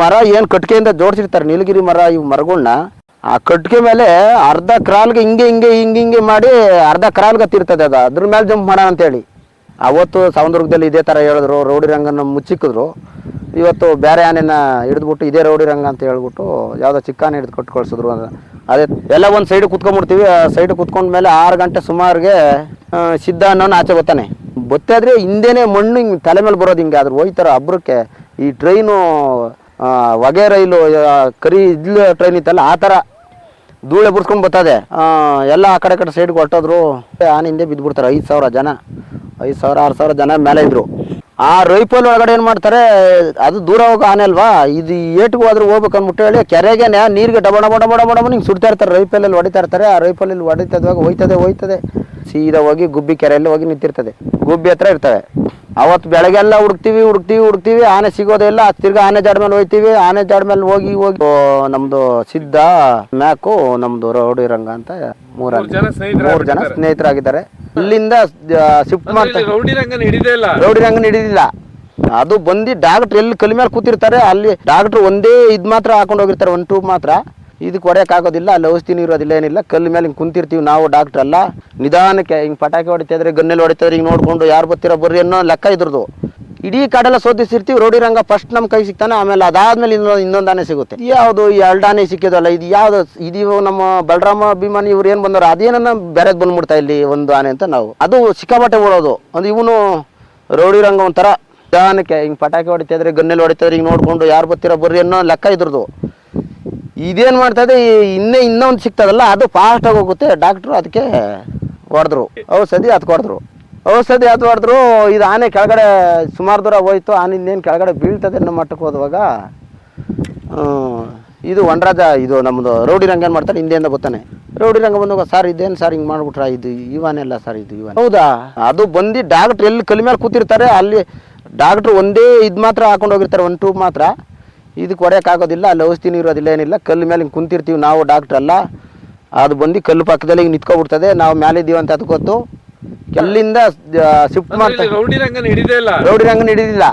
ಮರ ಏನ್ ಕಟ್ಕೆಯಿಂದ ಜೋಡಿಸಿರ್ತಾರೆ, ನೀಲಗಿರಿ ಮರ, ಇವ್ ಮರಗಳನ್ನ ಆ ಕಟ್ಕೆ ಮೇಲೆ ಅರ್ಧ ಕ್ರಾಲ್ಗೆ ಹಿಂಗೆ ಹಿಂಗೆ ಹಿಂಗೆ ಹಿಂಗೆ ಮಾಡಿ ಅರ್ಧ ಕ್ರಾಲ್ಗೆ ತಿರ್ತದೆ ಅದ. ಅದ್ರ ಮೇಲೆ ಜಂಪ್ ಮಾಡೋಣ ಅಂತೇಳಿ. ಅವತ್ತು ಸೌಂದರ್ಗದಲ್ಲಿ ಇದೇ ಥರ ಹೇಳಿದ್ರು, ರೌಡಿ ರಂಗನ ಮುಚ್ಚಿಕ್ಕಿದ್ರು ಇವತ್ತು ಬೇರೆ ಆನೆನ ಹಿಡಿದ್ಬಿಟ್ಟು ಇದೇ ರೌಡಿ ರಂಗ ಅಂತ ಹೇಳ್ಬಿಟ್ಟು ಯಾವುದೋ ಚಿಕ್ಕ ಆನೆ ಹಿಡಿದು ಕೊಟ್ಟು ಕಳ್ಸಿದ್ರು ಅಂದ್ರೆ ಅದೇ ಎಲ್ಲ ಒಂದು ಸೈಡ್ ಕುತ್ಕೊಂಡ್ಬಿಡ್ತೀವಿ, ಆ ಸೈಡ್ ಕುತ್ಕೊಂಡ್ಮೇಲೆ ಆರು ಗಂಟೆ ಸುಮಾರಿಗೆ ಸಿದ್ಧ ಅನ್ನೋನು ಆಚೆ ಬರ್ತಾನೆ. ಬತ್ತಾದ್ರೆ ಹಿಂದೆನೇ ಮಣ್ಣು ತಲೆ ಮೇಲೆ ಬರೋದು ಹಿಂಗೆ, ಆದ್ರೆ ಹೋಯ್ತಾರ ಅಬ್ರಕ್ಕೆ. ಈ ಟ್ರೈನು ಹೊಗೆ ರೈಲು ಕರಿ ಇದ್ಲು ಟ್ರೈನ್ ಇತ್ತಲ್ಲ, ಆ ಥರ ಧೂಳೆ ಬಿಡ್ಸ್ಕೊಂಡು ಬರ್ತದೆ. ಎಲ್ಲ ಆ ಕಡೆ ಕಡೆ ಸೈಡ್ಗೆ ಹೊಟ್ಟೋದ್ರು ಆನಿಂದೆ ಬಿದ್ದುಬಿಡ್ತಾರೆ ಐದು ಸಾವಿರ ಜನ. ಐದು ಸಾವಿರ, ಆರು ಸಾವಿರ ಜನ ಮೇಲೆ ಇದ್ರು. ಆ ರೈಪಲ್ ಒಳಗಡೆ ಏನು ಮಾಡ್ತಾರೆ, ಅದು ದೂರ ಹೋಗೋ ಆನೆ ಅಲ್ವಾ? ಇದು ಏಟಿಗೆ ಹೋದ್ರೆ ಹೋಗ್ಬೇಕು ಅಂದ್ಬಿಟ್ಟು ಹೇಳಿ ಕೆರೆಗೆ ನೀರಿಗೆ ಡಬ ಡಬ ಡಬ ಡಬ ಹಿಂಗೆ ಸುಡ್ತಾ ಇರ್ತಾರೆ ರೈಫಲಲ್ಲಿ ಹೊಡಿತಾ ಇರ್ತಾರೆ. ಆ ರೈಫಲಲ್ಲಿ ಹೊಡಿತದಾಗ ಹೋಯ್ತದೆ ಹೋಯ್ತದೆ. ಸೀದಾ ಹೋಗಿ ಗುಬ್ಬಿ ಕೆರೆಯಲ್ಲಿ ಹೋಗಿ ನಿಂತಿರ್ತದೆ. ಗುಬ್ಬಿ ಹತ್ರ ಇರ್ತವೆ. ಅವತ್ತು ಬೆಳಗ್ಗೆಲ್ಲ ಹುಡುಕ್ತೀವಿ ಹುಡುಕ್ತೀವಿ ಹುಡುಕ್ತೀವಿ ಆನೆ ಸಿಗೋದೇ ಇಲ್ಲ. ತಿರ್ಗಾ ಆನೆ ಜಾಡ್ ಮೇಲೆ ಹೋಯ್ತಿವಿ. ಆನೆ ಜಾಡ್ ಮೇಲೆ ಹೋಗಿ ಹೋಗಿ. ನಮ್ದು ಸಿದ್ಧ ಮ್ಯಾಕು ನಮ್ದು ರೌಡಿ ರಂಗ ಅಂತ ಮೂರ ಮೂರ್ ಜನ ಸ್ನೇಹಿತರಾಗಿದ್ದಾರೆ. ಅಲ್ಲಿಂದ ಶಿಫ್ಟ್ ಮಾಡ್ತಾರೆ ರಂಗನ ರೌಡಿ ರಂಗನ ಹಿಡಿದಿಲ್ಲ. ಅದು ಬಂದಿ ಡಾಕ್ಟರ್ ಎಲ್ಲಿ ಕಲಿ ಮೇಲೆ ಕೂತಿರ್ತಾರೆ ಅಲ್ಲಿ ಡಾಕ್ಟರ್ ಒಂದೇ ಇದ್ ಮಾತ್ರ ಹಾಕೊಂಡು ಹೋಗಿರ್ತಾರೆ ಒಂದು ಟೂಬ್ ಮಾತ್ರ. ಇದಕ್ಕೆ ಹೊಡೆಯೋಕ್ಕಾಗೋದಿಲ್ಲ ಅಲ್ಲಿ ಔಷಧಿನೂ ಇರೋದಿಲ್ಲ ಏನಿಲ್ಲ. ಕಲ್ಲು ಮೇಲೆ ಹಿಂಗೆ ಕುಂತಿರ್ತೀವಿ ನಾವು, ಡಾಕ್ಟ್ರ್ ಅಲ್ಲ. ನಿಧಾನಕ್ಕೆ ಹಿಂಗೆ ಪಟಾಕಿ ಹೊಡಿತಾಯಿದ್ರೆ ಗನ್ನೆಲ್ಲಿ ಹೊಡಿತಾಯಿದ್ರೆ ಹಿಂಗೆ ನೋಡ್ಕೊಂಡು ಯಾರು ಬರ್ತೀರ ಬರ್ರಿ ಅನ್ನೋ ಲೆಕ್ಕ ಇದ್ರದ್ದು. ಇಡೀ ಕಾಡೆಲ್ಲ ಸೋತಿಸಿರ್ತೀವಿ, ರೋಡಿ ರಂಗ ಫಸ್ಟ್ ನಮ್ಮ ಕೈ ಸಿಗ್ತಾನೆ, ಆಮೇಲೆ ಅದಾದ್ಮೇಲೆ ಇನ್ನೊಂದು ಇನ್ನೊಂದು ಆನೆ ಸಿಗುತ್ತೆ ಯಾವುದು ಈ ಎರಡು ಸಿಕ್ಕಿದಲ್ಲ, ಇದು ಯಾವ್ದು, ಇದು ನಮ್ಮ ಬಲರಾಮ ಅಭಿಮಾನಿ ಇವ್ರು ಏನು ಬಂದವರು, ಅದೇನನ್ನ ಬೇರೆಗೆ ಬಂದ್ಬಿಡ್ತಾ ಇಲ್ಲಿ ಒಂದು ಆನೆ ಅಂತ ನಾವು. ಅದು ಸಿಕ್ಕಾಪಟ್ಟೆ ಓಡೋದು. ಅಂದ್ರೆ ಇವನು ರೋಡಿ ರಂಗ ಒಂಥರ. ನಿಧಾನಕ್ಕೆ ಹಿಂಗೆ ಪಟಾಕಿ ಹೊಡಿತಾಯಿದ್ರೆ ಗನ್ನೆಲ್ಲಿ ಹೊಡಿತಾಯಿದ್ರೆ ಹಿಂಗೆ ನೋಡ್ಕೊಂಡು ಯಾರು ಬರ್ತೀರ ಬರ್ರಿ ಅನ್ನೋ ಲೆಕ್ಕ ಇದ್ರದ್ದು. ಇದೇನು ಮಾಡ್ತದೆ? ಇನ್ನೇ ಇನ್ನೊಂದು ಸಿಗ್ತದಲ್ಲ ಅದು ಫಾಸ್ಟಾಗಿ ಹೋಗುತ್ತೆ. ಡಾಕ್ಟ್ರು ಅದಕ್ಕೆ ಹೊಡೆದ್ರು. ಔಷಧಿ ಅದಕ್ಕೆ ಹೊಡೆದ್ರು. ಔಷಧಿ ಅದು ಹೊಡೆದ್ರು ಇದು ಆನೆ ಕೆಳಗಡೆ ಸುಮಾರು ದೂರ ಹೋಯ್ತು. ಆನೆ ಇನ್ನೇನು ಕೆಳಗಡೆ ಬೀಳ್ತದೆ ಅನ್ನೋ ಮಟ್ಟಕ್ಕೆ ಹೋದವಾಗ ಇದು ವನರಾಜ ಇದು ನಮ್ಮದು ರೌಡಿ ರಂಗ ಏನು ಮಾಡ್ತಾರೆ ಹಿಂದೆಯಿಂದ ಗೊತ್ತಾನೆ ರೌಡಿ ರಂಗ ಬಂದಾಗ ಸರ್ ಇದೇನು ಸರ್ ಹಿಂಗೆ ಮಾಡ್ಬಿಟ್ರ? ಇದು ಇವಾನೆಲ್ಲ ಸರ್ ಇದು ಇವನ್ ಹೌದಾ? ಅದು ಬಂದು ಡಾಕ್ಟ್ರ್ ಎಲ್ಲಿ ಕಲಿ ಮೇಲೆ ಕೂತಿರ್ತಾರೆ ಅಲ್ಲಿ ಡಾಕ್ಟ್ರು ಒಂದೇ ಇದು ಮಾತ್ರ ಹಾಕೊಂಡು ಹೋಗಿರ್ತಾರೆ ಒನ್ ಟೂಬ್ ಮಾತ್ರ. ಇದಕ್ಕೆ ಹೊಡೆಯೋಕ್ಕಾಗೋದಿಲ್ಲ ಅಲ್ಲಿ ಔಷಧಿನೂ ಇರೋದಿಲ್ಲ ಏನಿಲ್ಲ. ಕಲ್ಲು ಮೇಲೆ ಹಿಂಗೆ ಕುಂತಿರ್ತೀವಿ ನಾವು ಡಾಕ್ಟ್ರ್ ಅಲ್ಲ. ಅದು ಬಂದು ಕಲ್ಲು ಪಕ್ಕದಲ್ಲಿ ಹಿಂಗೆ ನಿಂತ್ಕೊಬಿಡ್ತದೆ. ನಾವು ಮೇಲೆ ಇದ್ದೀವಿ ಅಂತ ಅದು ಗೊತ್ತು. ಎಲ್ಲಿಂದ ಶಿಫ್ಟ್ ಮಾಡ್ತಾರೆ ರೌಡಿ ರಂಗನ ಹಿಡಿದಿಲ್ಲ.